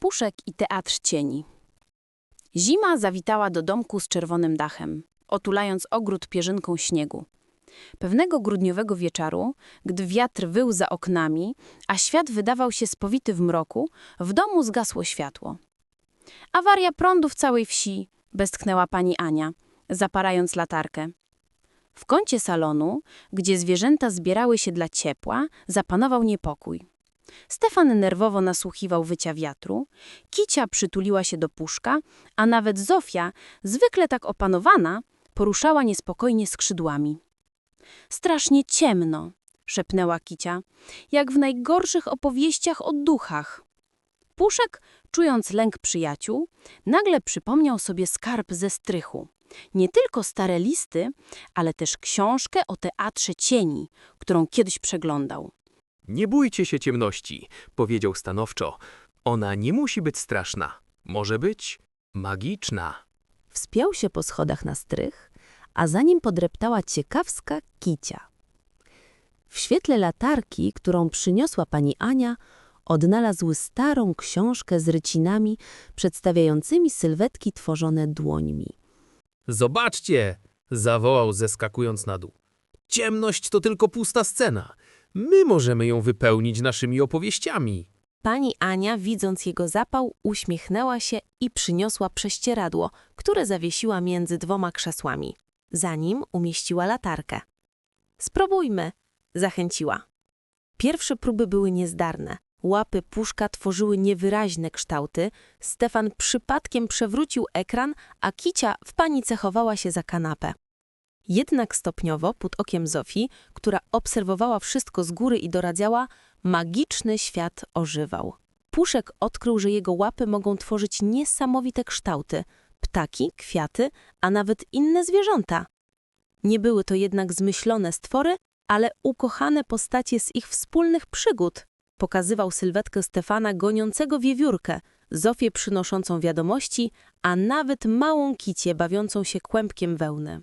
Puszek i Teatr Cieni. Zima zawitała do domku z czerwonym dachem, otulając ogród pierzynką śniegu. Pewnego grudniowego wieczoru, gdy wiatr wył za oknami, a świat wydawał się spowity w mroku, w domu zgasło światło. Awaria prądu w całej wsi, westchnęła pani Ania, zaparając latarkę. W kącie salonu, gdzie zwierzęta zbierały się dla ciepła, zapanował niepokój. Stefan nerwowo nasłuchiwał wycia wiatru, Kicia przytuliła się do puszka, a nawet Zofia, zwykle tak opanowana, poruszała niespokojnie skrzydłami. Strasznie ciemno, szepnęła Kicia, jak w najgorszych opowieściach o duchach. Puszek, czując lęk przyjaciół, nagle przypomniał sobie skarb ze strychu. Nie tylko stare listy, ale też książkę o teatrze cieni, którą kiedyś przeglądał. Nie bójcie się ciemności, powiedział stanowczo. Ona nie musi być straszna. Może być magiczna. Wspiął się po schodach na strych, a za nim podreptała ciekawska kicia. W świetle latarki, którą przyniosła pani Ania, odnalazł starą książkę z rycinami przedstawiającymi sylwetki tworzone dłońmi. Zobaczcie! zawołał zeskakując na dół. Ciemność to tylko pusta scena. My możemy ją wypełnić naszymi opowieściami. Pani Ania, widząc jego zapał, uśmiechnęła się i przyniosła prześcieradło, które zawiesiła między dwoma krzesłami. Za nim umieściła latarkę. Spróbujmy, zachęciła. Pierwsze próby były niezdarne. Łapy puszka tworzyły niewyraźne kształty. Stefan przypadkiem przewrócił ekran, a Kicia w panice chowała się za kanapę. Jednak stopniowo, pod okiem Zofii, która obserwowała wszystko z góry i doradzała, magiczny świat ożywał. Puszek odkrył, że jego łapy mogą tworzyć niesamowite kształty ptaki, kwiaty, a nawet inne zwierzęta. Nie były to jednak zmyślone stwory, ale ukochane postacie z ich wspólnych przygód. Pokazywał sylwetkę Stefana goniącego wiewiórkę, Zofię przynoszącą wiadomości, a nawet małą kicię bawiącą się kłębkiem wełny.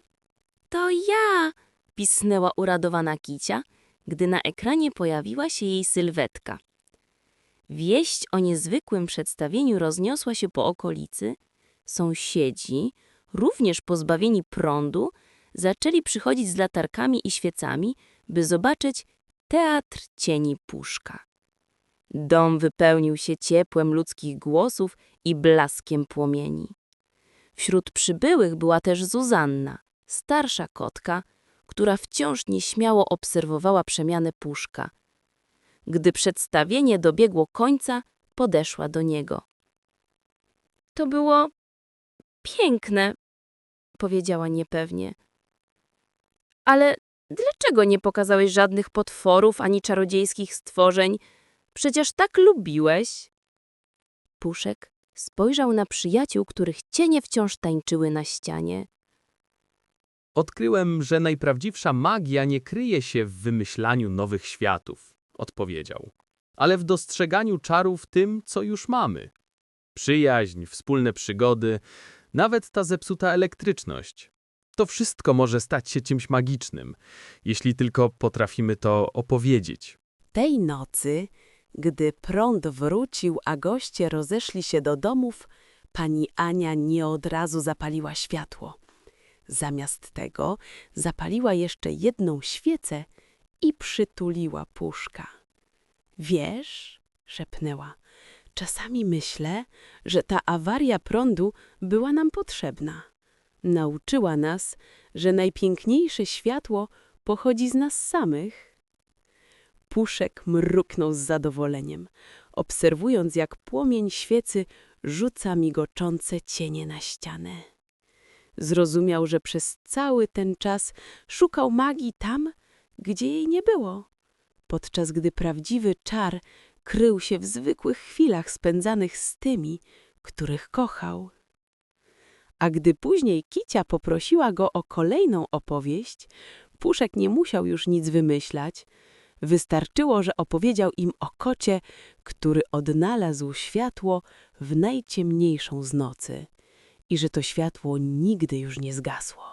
To ja! pisnęła uradowana Kicia, gdy na ekranie pojawiła się jej sylwetka. Wieść o niezwykłym przedstawieniu rozniosła się po okolicy. Sąsiedzi, również pozbawieni prądu, zaczęli przychodzić z latarkami i świecami, by zobaczyć teatr cieni puszka. Dom wypełnił się ciepłem ludzkich głosów i blaskiem płomieni. Wśród przybyłych była też Zuzanna, starsza kotka, która wciąż nieśmiało obserwowała przemianę puszka. Gdy przedstawienie dobiegło końca, podeszła do niego. To było piękne, powiedziała niepewnie. Ale dlaczego nie pokazałeś żadnych potworów ani czarodziejskich stworzeń? Przecież tak lubiłeś. Puszek spojrzał na przyjaciół, których cienie wciąż tańczyły na ścianie. Odkryłem, że najprawdziwsza magia nie kryje się w wymyślaniu nowych światów, odpowiedział, ale w dostrzeganiu czarów tym, co już mamy. Przyjaźń, wspólne przygody, nawet ta zepsuta elektryczność. To wszystko może stać się czymś magicznym, jeśli tylko potrafimy to opowiedzieć. Tej nocy, gdy prąd wrócił, a goście rozeszli się do domów, pani Ania nie od razu zapaliła światło. Zamiast tego zapaliła jeszcze jedną świecę i przytuliła puszka. Wiesz, szepnęła, czasami myślę, że ta awaria prądu była nam potrzebna. Nauczyła nas, że najpiękniejsze światło pochodzi z nas samych. Puszek mruknął z zadowoleniem, obserwując jak płomień świecy rzuca migoczące cienie na ścianę. Zrozumiał, że przez cały ten czas szukał magii tam, gdzie jej nie było, podczas gdy prawdziwy czar krył się w zwykłych chwilach spędzanych z tymi, których kochał. A gdy później Kicia poprosiła go o kolejną opowieść, Puszek nie musiał już nic wymyślać. Wystarczyło, że opowiedział im o kocie, który odnalazł światło w najciemniejszą z nocy i że to światło nigdy już nie zgasło.